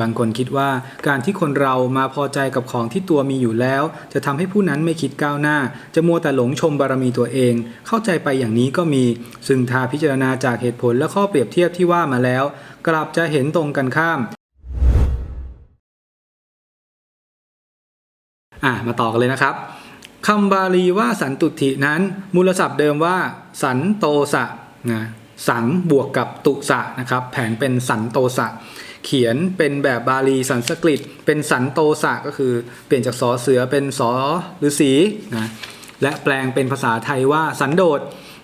บางคนคิดว่าการที่คนเรามาพอใจกับของที่ตัวมีอยู่แล้ว จะทำให้ผู้นั้นไม่คิดก้าวหน้า จะมัวแต่หลงชมบารมีตัวเอง เข้าใจไปอย่างนี้ก็มี ซึ่งถ้าพิจารณาจากเหตุผลและข้อเปรียบเทียบที่ว่ามาแล้ว กลับจะเห็นตรงกันข้ามอะมาต่อกันเลยนะครับคำบาลีว่าสันตุถินั้น มูลศัพท์เดิมว่า สันโตสะนะ สังบวกกับตุสะนะครับแผงเป็นสันโตสะ เขียนเป็นแบบบาลีสันสกฤต เป็นสันโตสะก็คือเปลี่ยนจากสอเสือเป็นสอฤาษีนะและแปลงเป็นภาษาไทยว่าสันโดษ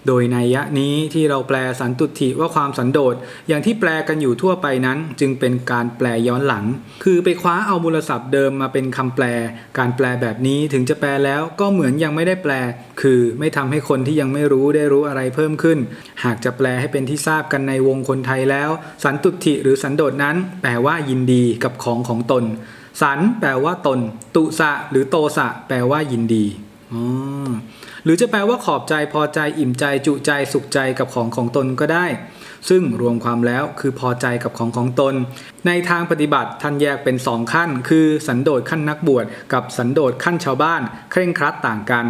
โดยในยะนี้ที่เราแปลสันตุถิว่าความสันโดษอย่างที่แปลกันอยู่ทั่วไปนั้น จึงเป็นการแปลย้อนหลัง คือไปคว้าเอามูลศัพท์เดิมมาเป็นคำแปล การแปลแบบนี้ถึงจะแปลแล้วก็เหมือนยังไม่ได้แปล คือไม่ทำให้คนที่ยังไม่รู้ได้รู้อะไรเพิ่มขึ้น หากจะแปลให้เป็นที่ทราบกันในวงคนไทยแล้ว สันตุถิหรือสันโดษนั้น แปลว่ายินดีกับของของตน สันแปลว่าตน ตุสะหรือโตสะ แปลว่ายินดีอ๋อ หรือจะแปลว่าขอบใจพอใจอิ่มใจจุใจสุขใจกับของของตนก็ได้ ซึ่งรวมความแล้วคือพอใจกับของของตน ในทางปฏิบัติท่านแยกเป็นสองขั้น คือสันโดษขั้นนักบวชกับสันโดษขั้นชาวบ้าน เคร่งครัดต่างกัน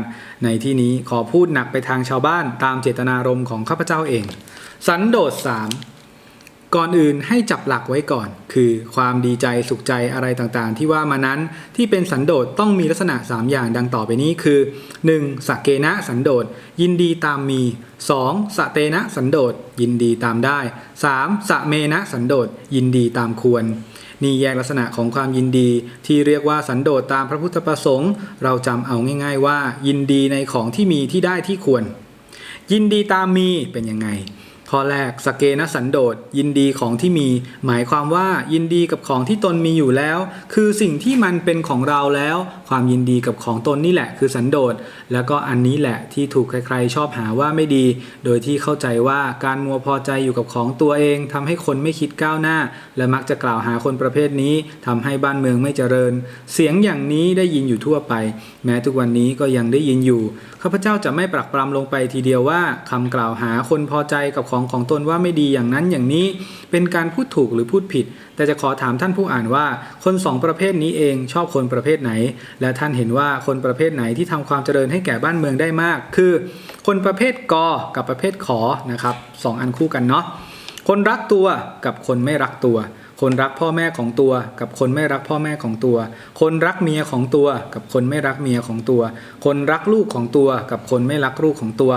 ในที่นี้ขอพูดหนักไปทางชาวบ้านตามเจตนารมณ์ของข้าพเจ้าเอง สันโดษสาม ก่อนอื่นให้จับหลักไว้ก่อน คือความดีใจสุขใจอะไรต่างๆ ที่ว่ามานั้นที่เป็นสันโดษต้องมีลักษณะ 3 อย่างดังต่อไปนี้คือ 1. สักเกณะสันโดษยินดีตามมี 2. สะเตนะสันโดษยินดีตามได้ 3. สะเมนะสันโดษยินดีตามควรนี่แยกลักษณะของความยินดีที่เรียกว่าสันโดษตามพระพุทธประสงค์ เราจำเอาง่าย ๆ ว่า ยินดีในของที่มีที่ได้ที่ควร ยินดีตามมีเป็นยังไง ข้อแรกสเกนสันโดษยินดีของที่มี หมายความว่ายินดีกับของที่ตนมีอยู่แล้ว คือสิ่งที่มันเป็นของเราแล้ว ความยินดีกับของตนนี่แหละ คือสันโดษแล้วก็อันนี้แหละที่ถูกใครๆ ชอบหาว่าไม่ดี โดยที่เข้าใจว่าการมัวพอใจอยู่กับของตัวเองทำให้คนไม่คิดก้าวหน้า และมักจะกล่าวหาคนประเภทนี้ทำให้บ้านเมืองไม่เจริญ เสียงอย่างนี้ได้ยินอยู่ทั่วไป แม้ทุกวันนี้ก็ยังได้ยินอยู่ ข้าพเจ้าจะไม่ปรักปรำลงไปทีเดียวว่าคำกล่าวหาคนพอใจกับของของตนว่าไม่ดีอย่างนั้นอย่างนี้ เป็นการพูดถูกหรือพูดผิด แต่จะขอถามท่านผู้อ่านว่า คนสองประเภทนี้เองชอบคนประเภทไหน และท่านเห็นว่าคนประเภทไหนที่ทำความเจริญให้แก่บ้านเมืองได้มาก คือ คนประเภทกอกับประเภทขอนะครับสองอันคู่กันเนาะคนรักตัวกับคนไม่รักตัว คนรักพ่อแม่ของตัว กับคนไม่รักพ่อแม่ของตัว คนรักเมียของตัว กับคนไม่รักเมียของตัว คนรักลูกของตัว กับคนไม่รักลูกของตัว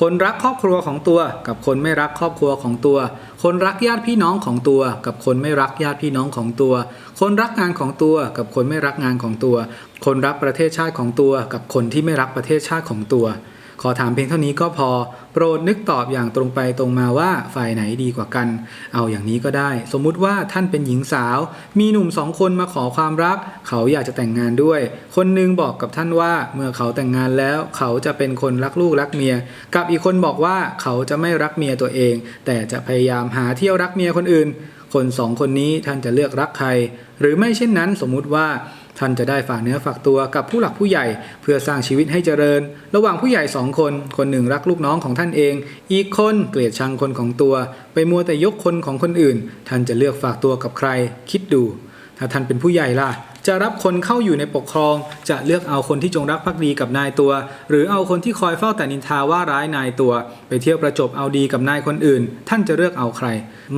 คนรักครอบครัวของตัว กับคนไม่รักครอบครัวของตัว คนรักญาติพี่น้องของตัว กับคนไม่รักญาติพี่น้องของตัว คนรักงานของตัว กับคนไม่รักงานของตัว คนรักประเทศชาติของตัว กับคนที่ไม่รักประเทศชาติของตัว ขอถามเพียงเท่านี้ก็พอ โปรดนึกตอบอย่างตรงไปตรงมาว่าฝ่ายไหนดีกว่ากัน เอาอย่างนี้ก็ได้ สมมุติว่าท่านเป็นหญิงสาว มีหนุ่มสองคนมาขอความรัก เขาอยากจะแต่งงานด้วย คนหนึงบอกกับท่านว่าเมื่อเขาแต่งงานแล้ว เขาจะเป็นคนรักลูกรักเมีย กับอีกคนบอกว่าเขาจะไม่รักเมียตัวเอง แต่จะพยายามหาเที่ยวรักเมียคนอื่น คนสองคนนี้ท่านจะเลือกรักใคร หรือไม่เช่นนั้นสมมุติว่า ท่านจะได้ฝากเนื้อฝากตัวกับผู้หลักผู้ใหญ่ เพื่อสร้างชีวิตให้เจริญ ระหว่างผู้ใหญ่สองคน คนหนึ่งรักลูกน้องของท่านเอง อีกคนเกลียดชังคนของตัว ไปมัวแต่ยกคนของคนอื่น ท่านจะเลือกฝากตัวกับใคร คิดดู ถ้าท่านเป็นผู้ใหญ่ล่ะ จะรับคนเข้าอยู่ในปกครอง จะเลือกเอาคนที่จงรักภักดีกับนายตัว หรือเอาคนที่คอยเฝ้าแต่นินทาว่าร้ายนายตัว ไปเที่ยวประจบเอาดีกับนายคนอื่น ท่านจะเลือกเอาใคร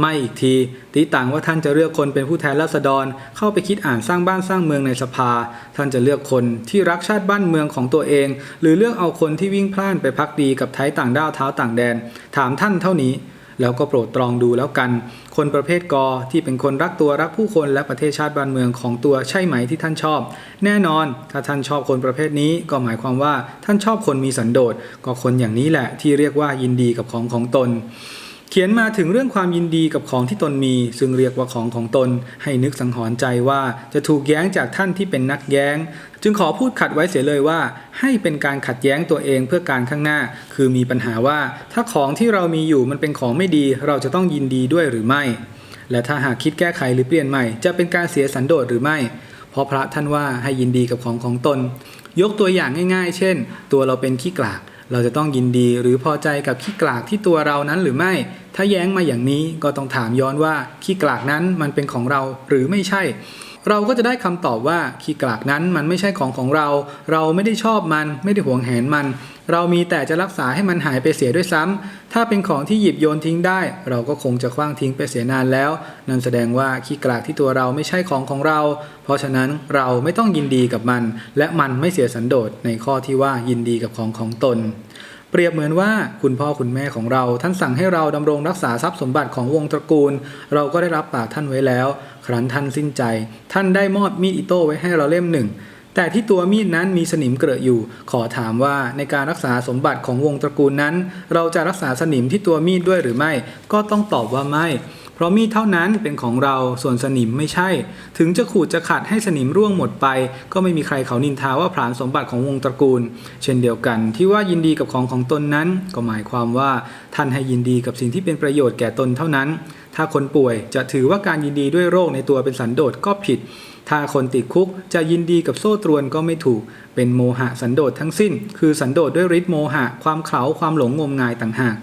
ไม่อีกทีตีต่างว่าท่านจะเลือกคนเป็นผู้แทนราษฎร เข้าไปคิดอ่านสร้างบ้านสร้างเมืองในสภา ท่านจะเลือกคนที่รักชาติบ้านเมืองของตัวเอง หรือเลือกเอาคนที่วิ่งพล่านไปพักดีกับไทยต่างด้าวเท้าต่างแดน ถามท่านเท่านี้ แล้วก็โปรดตรองดูแล้วกัน คนประเภทกอที่เป็นคนรักตัวรักผู้คนและประเทศชาติบ้านเมืองของตัวใช่ไหมที่ท่านชอบ แน่นอน ถ้าท่านชอบคนประเภทนี้ก็หมายความว่าท่านชอบคนมีสันโดษก็คนอย่างนี้แหละที่เรียกว่ายินดีกับของของตน เขียนมาถึงเรื่องความยินดีกับของที่ตนมี ซึ่งเรียกว่าของของตน ให้นึกสังหรณ์ใจว่าจะถูกแย้งจากท่านที่เป็นนักแย้ง จึงขอพูดขัดไว้เสียเลยว่า ให้เป็นการขัดแย้งตัวเองเพื่อการข้างหน้า คือมีปัญหาว่า ถ้าของที่เรามีอยู่มันเป็นของไม่ดี เราจะต้องยินดีด้วยหรือไม่ และถ้าหากคิดแก้ไขหรือเปลี่ยนใหม่ จะเป็นการเสียสันโดษหรือไม่เพราะพระท่านว่าให้ยินดีกับของของตน ยกตัวอย่างง่าย ๆ เช่น ตัวเราเป็นขี้กลาก เราจะต้องยินดีหรือพอใจกับขี้กลากที่ตัวเรานั้นหรือไม่ ถ้าแย้งมาอย่างนี้ก็ต้องถามย้อนว่าขี้กลากนั้นมันเป็นของเราหรือไม่ใช่ เราก็จะได้คำตอบว่าขี้กลากนั้นมันไม่ใช่ของของเรา เราไม่ได้ชอบมันไม่ได้หวงแหนมัน เรามีแต่จะรักษาให้มันหายไปเสียด้วยซ้ำถ้าเป็นของที่หยิบโยนทิ้งได้ เราก็คงจะคว้างทิ้งไปเสียนานแล้ว นั่นแสดงว่าขี้กลากที่ตัวเราไม่ใช่ของของเรา เพราะฉะนั้นเราไม่ต้องยินดีกับมัน และมันไม่เสียสันโดษในข้อที่ว่ายินดีกับของของตน เปรียบเหมือนว่าคุณพ่อคุณแม่ของเรา ท่านสั่งให้เราดำรงรักษาทรัพย์สมบัติของวงตระกูล เราก็ได้รับปากท่านไว้แล้ว ครั้นท่านสิ้นใจ ท่านได้มอบมีดอิโต้ไว้ให้เราเล่มหนึ่งแต่ที่ตัวมีดนั้นมีสนิมเกลอะอยู่ ขอถามว่าในการรักษาสมบัติของวงตระกูลนั้น เราจะรักษาสนิมที่ตัวมีดด้วยหรือไม่ ก็ต้องตอบว่าไม่ เพราะมีดเท่านั้นเป็นของเราส่วนสนิมไม่ใช่ ถึงจะขูดจะขัดให้สนิมร่วงหมดไป ก็ไม่มีใครเขานินทาว่าผลาญสมบัติของวงตระกูล เช่นเดียวกัน ที่ว่ายินดีกับของของตนนั้น ก็หมายความว่าท่านให้ยินดีกับสิ่งที่เป็นประโยชน์แก่ตนเท่านั้น ถ้าคนป่วยจะถือว่าการยินดีด้วยโรคในตัวเป็นสันโดษก็ผิด ถ้าคนติดคุกจะยินดีกับโซ่ตรวนก็ไม่ถูก เป็นโมหะสันโดษทั้งสิ้น คือสันโดษด้วยฤทธิ์โมหะ ความเขลาความหลงงมงายต่างหาก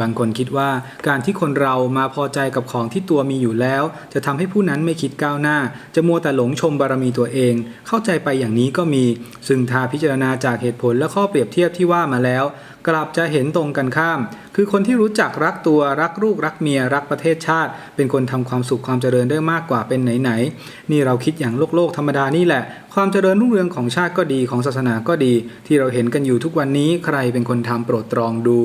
บางคนคิดว่าการที่คนเรามาพอใจกับของที่ตัวมีอยู่แล้ว จะทำให้ผู้นั้นไม่คิดก้าวหน้า จะมัวแต่หลงชมบารมีตัวเอง เข้าใจไปอย่างนี้ก็มี ซึ่งถ้าพิจารณาจากเหตุผลและข้อเปรียบเทียบที่ว่ามาแล้ว กลับจะเห็นตรงกันข้าม คือคนที่รู้จักรักตัวรักลูกรักเมียรักประเทศชาติ เป็นคนทำความสุขความเจริญได้มากกว่าเป็นไหนๆนี่เราคิดอย่างโลกโลกธรรมดานี่แหละ ความเจริญรุ่งเรืองของชาติก็ดีของศาสนาก็ดี ที่เราเห็นกันอยู่ทุกวันนี้ใครเป็นคนทำโปรดตรองดู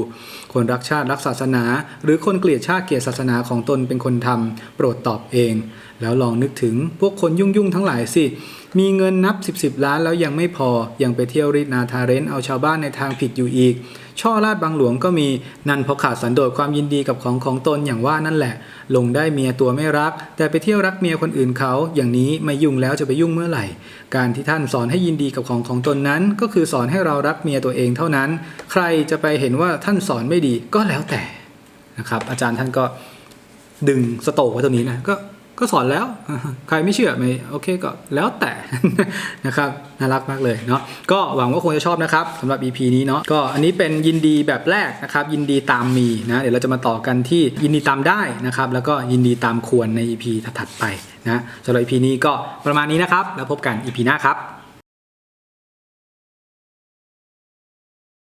คนรักชาติรักศาสนา หรือคนเกลียดชาติเกลียดศาสนาของตนเป็นคนทำโปรดตอบเอง แล้วลองนึกถึงพวกคนยุ่งยุ่งๆทั้งหลายสิมีเงินนับ 10บสล้านแล้วยังไม่พอ ยังไปเที่ยวรีดนาทาเรนเอาชาวบ้านในทางผิดอยู่อีกช่อลาดบางหลวงก็มีนั่นเพราะขาดสันโดษความยินดีกับของของตนอย่างว่านั่นแหละ ลงได้เมียตัวไม่รัก แต่ไปเที่ยวรักเมียคนอื่นเขาอย่างนี้ไม่ยุ่งแล้วจะไปยุ่งเมื่อไหร่ การที่ท่านสอนให้ยินดีกับของของตนนั้น ก็คือสอนให้เรารักเมียตัวเองเท่านั้น ใครจะไปเห็นว่าท่านสอนไม่ดีก็แล้วแต่นะครับอาจารย์ท่านก็ดึงสโตกไว้ตรงนี้นะก็ ก็สอนแล้ว ใครไม่เชื่อไม่โอเคก็แล้วแต่นะครับน่ารักมากเลยเนาะก็หวังว่าคงจะชอบนะครับสำหรับ EP นี้เนาะก็อันนี้เป็นยินดีแบบแรกนะครับยินดีตามมีนะเดี๋ยวเราจะมาต่อกันที่ยินดีตามได้นะครับแล้วก็ยินดีตามควรใน EP ถัดๆไปนะสำหรับ EP นี้ก็ประมาณนี้นะครับ แล้วพบกัน EP หน้าครับ